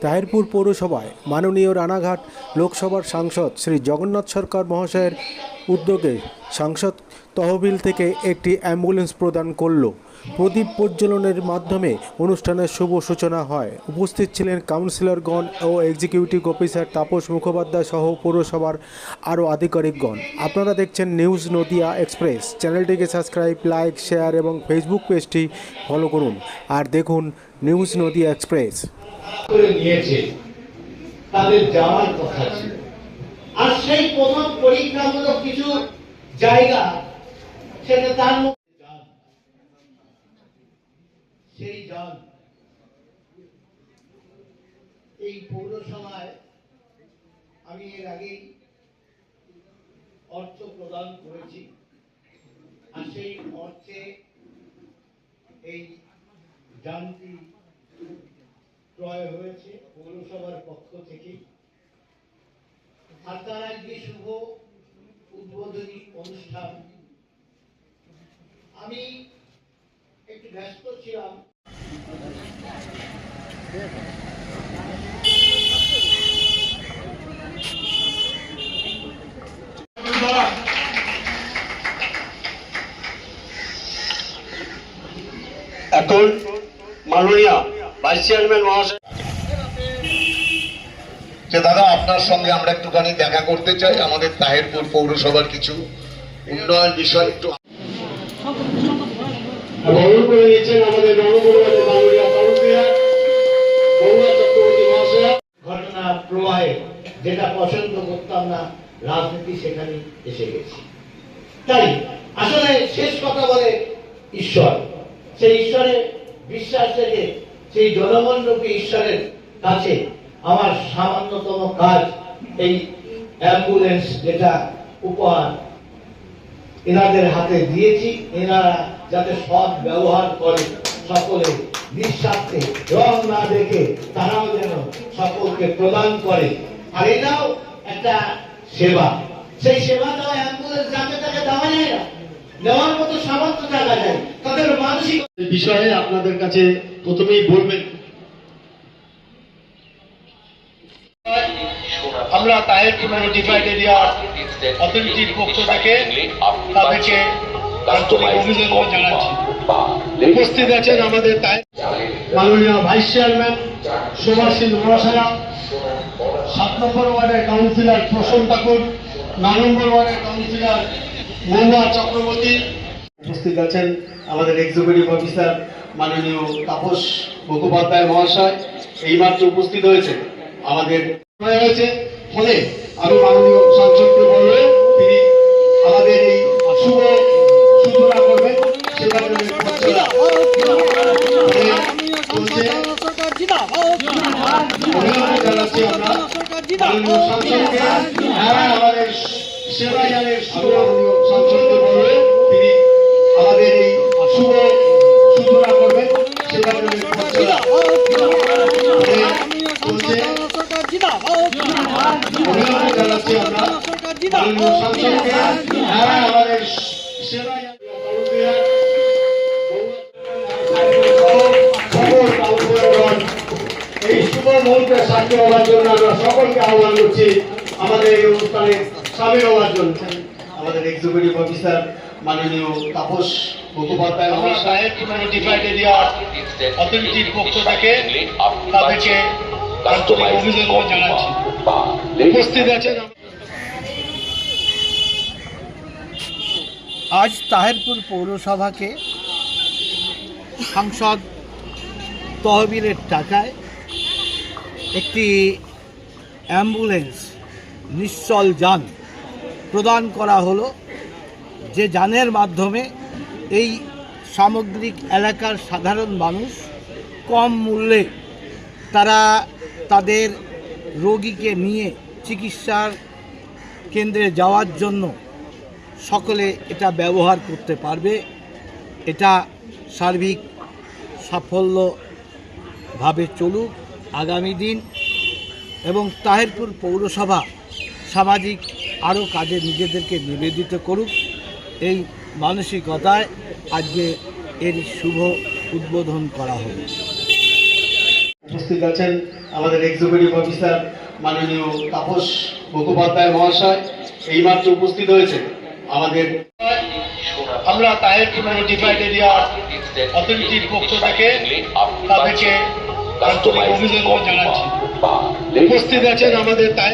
তাহিরপুর পৌরসভায় মাননীয় রানাঘাট লোকসভার সাংসদ শ্রী জগন্নাথ সরকার মহাশয়ের উদ্যোগে সাংসদ তহবিল থেকে একটি অ্যাম্বুলেন্স প্রদান করল। প্রদীপ প্রজ্বলনের মাধ্যমে অনুষ্ঠানের শুভ সূচনা হয়। উপস্থিত ছিলেন কাউন্সিলরগণ ও এক্সিকিউটিভ অফিসার তাপস মুখোপাধ্যায় সহ পৌরসভার আরও আধিকারিকগণ। আপনারা দেখছেন নিউজ নদিয়া এক্সপ্রেস। চ্যানেলটিকে সাবস্ক্রাইব, লাইক, শেয়ার এবং ফেসবুক পেজটি ফলো করুন। আর দেখুন নিউজ নদিয়া এক্সপ্রেস। তাদের যাওয়ার কথা ছিল। আর সেই প্রথম পরীক্ষামূলক কিছু জায়গা সেটা তার মধ্যে যান। সেই যান এই পৌরসভায় আমি এর আগেই অর্থ প্রদান করেছি। আর সেই অর্থে এই যানটি ক্রয় হয়েছে পৌরসভার পক্ষ থেকে আর তার আজকে শুভ উদ্বোধনী অনুষ্ঠান আমি একটু ব্যস্ত ছিলাম। এখন মাননীয় ভাইস চেয়ারম্যান মহাশয়। দাদা, আপনার সঙ্গে আমরা একটুখানি দেখা করতে চাই। আমাদের তাহেরপুর পৌরসভার কিছু উন্নয়ন বিষয় একটু বরণ করে নিয়েছেন আমাদের কাউন্সিলর গৌরা চক্রবর্তী মহাশয়া। ঘটনা প্রবাহে যেটা পছন্দ করতাম না, রাজনীতি সেখানে এসে গেছে। তাই আসলে শেষ কথা বলে ঈশ্বর। সেই ঈশ্বরে বিশ্বাস থেকে সেই জনগণরূপী ঈশ্বরের কাছে আমার সামান্যতম কাজ, এই অ্যাম্বুলেন্স যেটা উপহার এনাদের হাতে দিয়েছি, এনারা যাতে সৎ ব্যবহার করে সকলে নিঃস্বার্থে রং না দেখে তারাও যেন সকলকে প্রদান করে। আর এটাও একটা সেবা। সেই সেবা দেওয়া অ্যাম্বুলেন্স যাকে তাকে দেওয়া যায় না। নেওয়ার মতো সামর্থ্য যায়। তাদের মানসিক বিষয়ে আপনাদের কাছে প্রথমেই বলবেন। আমরা তাহেরপুর নোটিফাইড এরিয়া অথরিটির পক্ষ থেকে তাদেরকে উপস্থিত আছেন আমাদের তাহের মাননীয় ভাইস চেয়ারম্যান সুভাষিল মহাশয়া সাত নম্বর ওয়ার্ডের কাউন্সিলর প্রসন্ন ঠাকুর নয় নম্বর ওয়ার্ডের কাউন্সিলর মহুয়া চক্রবর্তী। উপস্থিত আছেন আমাদের এক্সিকিউটিভ অফিসার মাননীয় তাপস মুখোপাধ্যায় মহাশয় এইমাত্র উপস্থিত হয়েছে। আমাদের হয়ে হয়েছে ফলে আমি মাননীয় সাংসদকে সেবায়ানের শুভ সাংসদকে বলবে তিনি আমাদের এই শুভ সূচনা করবেন। হ্যাঁ আমাদের সেবায়ানের এই শুভ মুহূর্তে সাক্ষী হওয়ার জন্য আমরা সকলকে আহ্বান করছি আমাদের এই অনুষ্ঠানে সামিল আমাদের এক্সিকিউটিভ অফিসার মাননীয় তাপস মুখোপাধ্যায় অথরিটির পক্ষ থেকে তাদেরকে আন্তরিক অভিনন্দন জানাচ্ছি। উপস্থিত আছেন আজ তাহেরপুর পৌরসভাকে সাংসদ তহবিলের টাকায় একটি অ্যাম্বুলেন্স নিশ্চল যান। প্রদান করা হলো যে যানের মাধ্যমে এই সামগ্রিক এলাকার সাধারণ মানুষ কম মূল্যে তারা তাদের রোগীকে নিয়ে চিকিৎসার কেন্দ্রে যাওয়ার জন্য সকলে এটা ব্যবহার করতে পারবে। এটা সার্বিক সাফল্যভাবে চলুক আগামী দিন এবং তাহেরপুর পৌরসভা সামাজিক আরও কাজে নিজেদেরকে নিবেদিত করুক। এই মানসিকতায় আজকে এর শুভ উদ্বোধন করা হবে উপস্থিত আছেন আমাদের এক্সিকিউটিভ অফিসার মাননীয় তাপস মুখোপাধ্যায় মহাশয়। এইমাত্র উপস্থিত হয়েছে আমাদের আমরা তাহেরপুর নোটিফাইড এরিয়া অথরিটির পক্ষ থেকে তাদেরকে অভিনন্দন জানাচ্ছি। উপস্থিত আছেন আমাদের তাহের